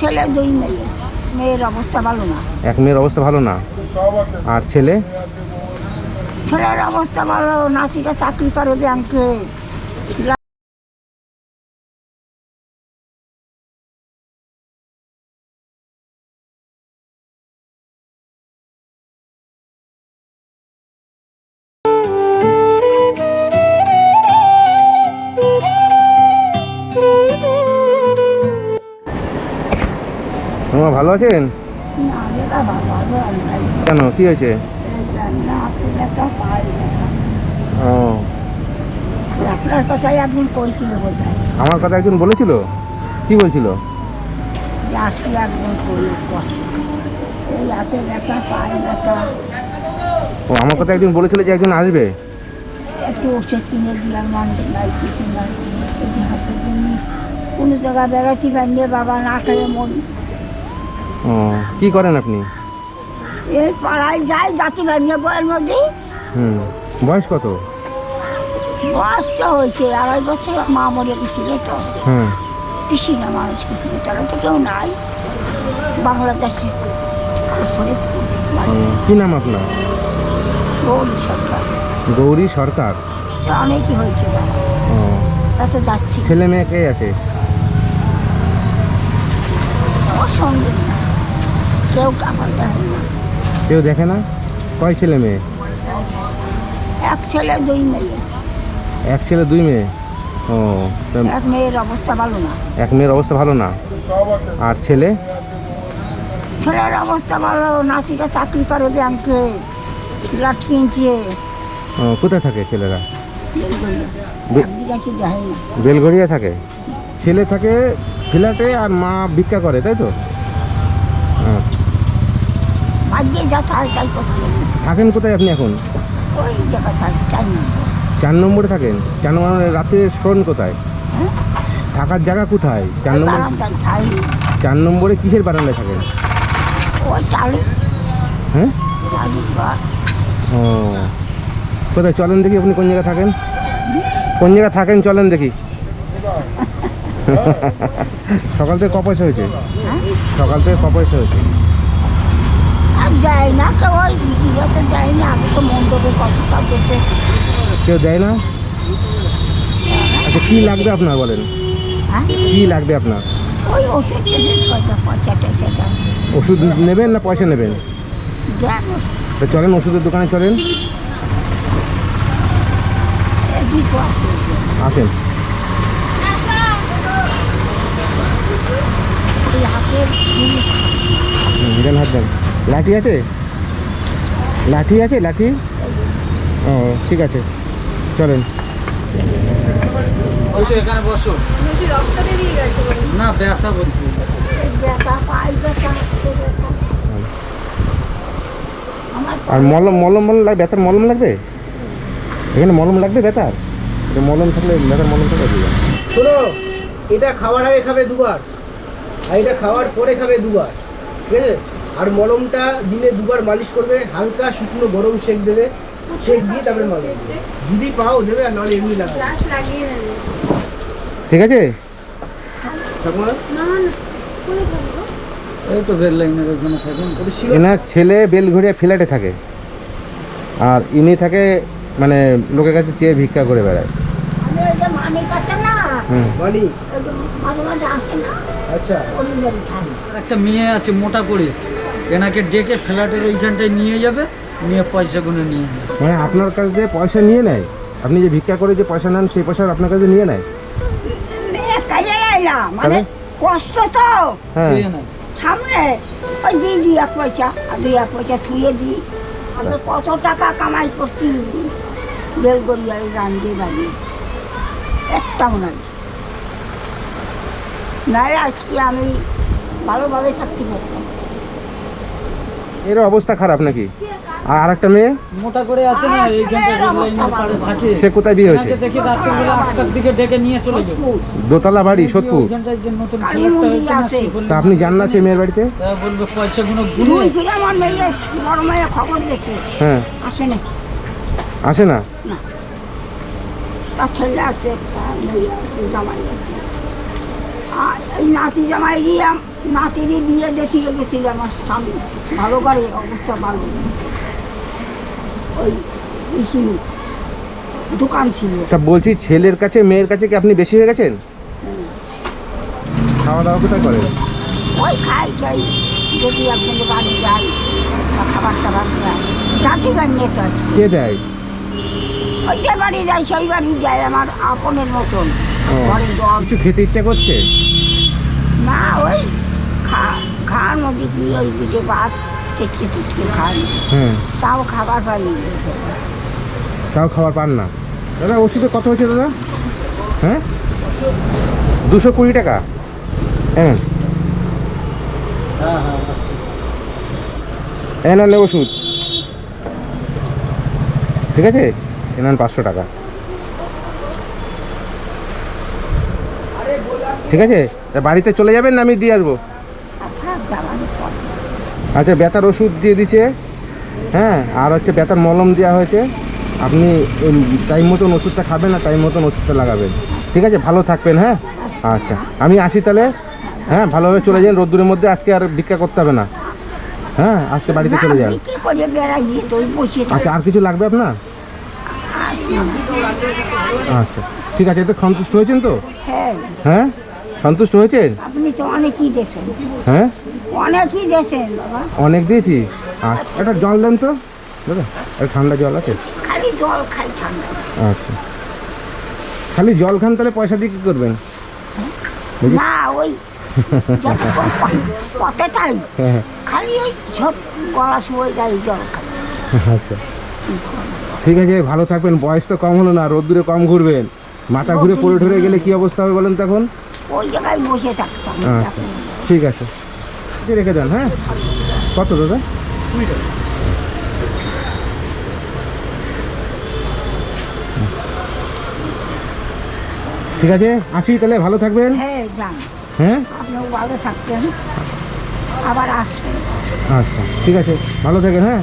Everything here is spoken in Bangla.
ছেলে দুই মেয়ে। মেয়ের অবস্থা ভালো না। এক মেয়ের অবস্থা ভালো না? আর ছেলে? ছেলের অবস্থা ভালো নাতিটা চাকরি করে ব্যাংকে। তোমার ভালো আছেন? কেন কি হয়েছে? ও। আপনার কথাই একদিন হয় আমার কথা একজন বলেছিল? কি বলছিল? ও আমার কথা একজন বলেছিল যে একজন আসবে? একটু ওষুধ কিনে দিলাম জায়গায় বেড়াচ্ছি বাবা না খেয়ে মরি ও। কি করেন আপনি? এই পাড়ায় যাই জাতি বানিয়ে বইয়ের মধ্যে হুম। বয়স কত? বয়স তো হয়েছে আড়াই বছর মা মরে গেছিল তো। হুম। পিসি না মানুষ কিছু তারা তো কেউ নাই। বাংলাদেশে। কি নাম আপনার? গৌরী সরকার। গৌরী সরকার? অনেকই হয়েছে বাবা ও। এত যাচ্ছি। ছেলে মেয়ে কে আছে আমার সঙ্গে না। কেউ কাপড় দেখে না। কেউ দেখে না? কয় ছেলে মেয়ে? এক ছেলে দুই মেয়ে। এক ছেলে দুই মেয়ে? ও এক মেয়ের অবস্থা ভালো না। এক মেয়ের অবস্থা ভালো না? আর ছেলে? ছেলের অবস্থা ভালো নাতিটা চাকরি করে ব্যাংকে ফ্ল্যাট কিনছে। কোথায় থাকে ছেলেরা? বেলঘরিয়া থাকে? ছেলে থাকে ফ্ল্যাটে আর মা ভিক্ষা করে তাই তো? আচ্ছা। থাকেন কোথায় আপনি এখন? চার নম্বরে থাকেন। চার নম্বর রাতে শোন কোথায়? থাকার জায়গা কোথায়? চার নম্বর চার নম্বরে কিসের বারান্দায় থাকেন? হ্যাঁ? ও। কোথায়? চলেন দেখি আপনি কোন জায়গায় থাকেন। কোন জায়গায় থাকেন চলেন দেখি। সকাল থেকে ক পয়সা হয়েছে। হ্যাঁ? সকাল থেকে ক পয়সা হয়েছে কেউ দেয় না? আচ্ছা কী লাগবে আপনার বলেন? হ্যাঁ? কী লাগবে আপনার? ওষুধ নেবেন না পয়সা নেবেন? চলেন ওষুধের দোকানে চলেন। আসেন দেন হাত দেন লাঠি আছে? লাঠি আছে? লাঠি ও ঠিক আছে। চলেন। এখানে বসো। না ব্যথা বলছি। আর মলম মলম মলম লাগবে ব্যথার মলম লাগবে? এখানে মলম লাগবে ব্যথার? মলম থাকলে ব্যথার মলম থাকলে দিয়ে। শোনো এটা খাওয়ার আগে খাবে দুবার আর এটা খাওয়ার পরে খাবে দুবার ঠিক আছে? আর মলমটা দিনে দুবার মালিশ করবে হালকা শুকনো গরম সেক দেবে সেক দিয়ে তারপরে মালিশ দেবে যদি পাও দেবে আর নাহলে এমনি লাগাবে। ঠিক আছে? এই তো রেল লাইনের ওখানে থাকেন। এনার ছেলে বেলঘড়িয়া ফ্ল্যাটে থাকে। আর ইনি থাকে মানে লোকের কাছে চেয়ে ভিক্ষা করে বেড়ায়। একটা মেয়ে আছে মোটা করে। এনাকে ডেকে ফ্ল্যাটের ওইখানটায় নিয়ে যাবে নিয়ে পয়সা গুনে নিয়ে যাবে। মানে আপনার কাছ থেকে পয়সা নিয়ে নেয়? আপনি যে ভিক্ষা করে যে পয়সা নেন সেই পয়সা আপনার কাছে নিয়ে নেয়? কাজে লাইলাম মানে কষ্ট তো। হ্যাঁ। সামনে ওই দিই দিই এক পয়সা আর দুই এক পয়সা থুয়ে দিই আমি কত টাকা কামাই করছি। বেলগড়িয়ায় রান্ধে বাড়ি একটাও নাই। নাই আজকে আমি ভালোভাবে থাকতে পারতাম। এর অবস্থা খারাপ নাকি? আর আরেকটা মেয়ে? মোটা করে আছে না এইখানটায় রেল লাইনের পাড়ে থাকে। সে কোথায় বিয়ে হয়েছে? দেখে রাত্রিবেলা আটটার দিকে ডেকে নিয়ে চলে যাবে দোতলা বাড়ি সোদপুর ওইখানটায় যে নতুন ফ্ল্যাটটা হয়েছে না সে বলল, তা আপনি জান না সে মেয়ের বাড়িতে? বলবে পয়সাগুলো ঘুরে গুনে। আমার মেয়ে বড় মেয়ে খবর দেখে। হ্যাঁ। আসে না আসে না। তার ছেলে আছে একটা মেয়ে আছে জামাই আছে আর এই নাতি জামাই আম- নাতিরই বিয়ে দেখিয়ে গেছিল আমার স্বামী ভালো করে অবস্থা ভালো ওই ইসি দোকান ছিল তা বলছি ছেলের কাছে মেয়ের কাছে কি আপনি বেশি হয়ে গেছেন? খাওয়া দাওয়া কোথায় করেন? ওই খাই খাই। যদি আপনাদের বাড়ি যাই খাবার টাবার যায় চাকরি বানিয়ে তো আছে। কে দেয়? ওই যে বাড়ি যাই সেই বাড়ি যায় আমার আপনের মতন। জল কিছু খেতে ইচ্ছা করছে? না ওই খা খাওয়ার মধ্যে কি ওই দুটো ভাত চেটকে চুটকে খাই। তাও খাবার পাইনি। তাও খাবার পান না। দাদা ওষুধে কত হয়েছে দাদা? হ্যাঁ? দুশো কুড়ি টাকা। হ্যাঁ। হ্যাঁ হ্যাঁ ওষুধ। ঠিক আছে? এ নেন পাঁচশো টাকা। ঠিক আছে? বাড়িতে চলে যাবেন না আমি দিয়ে আসব? আচ্ছা ব্যথার ওষুধ দিয়ে দিচ্ছে। হ্যাঁ আর হচ্ছে ব্যথার মলম দেওয়া হয়েছে। আপনি টাইম মতন ওষুধটা খাবেন আর টাইম মতন ওষুধটা লাগাবেন। ঠিক আছে? ভালো থাকবেন হ্যাঁ? আচ্ছা আমি আসি তাহলে। হ্যাঁ ভালোভাবে চলে যান রোদ্দুরের মধ্যে আজকে আর ভিক্ষা করতে হবে না। হ্যাঁ আজকে বাড়িতে চলে যান। আচ্ছা আর কিছু লাগবে আপনার? আচ্ছা ঠিক আছে এতে সন্তুষ্ট হয়েছেন তো? হ্যাঁ। হ্যাঁ? সন্তুষ্ট হয়েছেন? আপনি তো অনেকই দেশেন হ্যাঁ? অনেকই দেশেন বাবা। অনেক দিয়েছি? আচ্ছা একটা জল দেন তো। দাদা একটা ঠান্ডা জল আছে? খালি জল খাই ঠান্ডা। আচ্ছা। খালি জল খান তাহলে পয়সা দিয়ে কী করবেন? না ওই পথে তাই। হ্যাঁ। খালি ওই সব গলা শুয়ে যায় জল খাই। আচ্ছা। ঠিক আছে ভালো থাকবেন বয়স তো কম হলো না রোদ্দুরে কম ঘুরবেন। মাথা ঘুরে পড়ে ঠরে গেলে কি অবস্থা হবে বলেন তখন? ওই জায়গায় বসে থাকতাম। আচ্ছা ঠিক আছে। রেখে দেন হ্যাঁ? কত দাদা? ঠিক আছে আসি তাহলে ভালো থাকবেন। হ্যাঁ হ্যাঁ? ভালো আবার আচ্ছা ঠিক আছে ভালো থাকেন হ্যাঁ?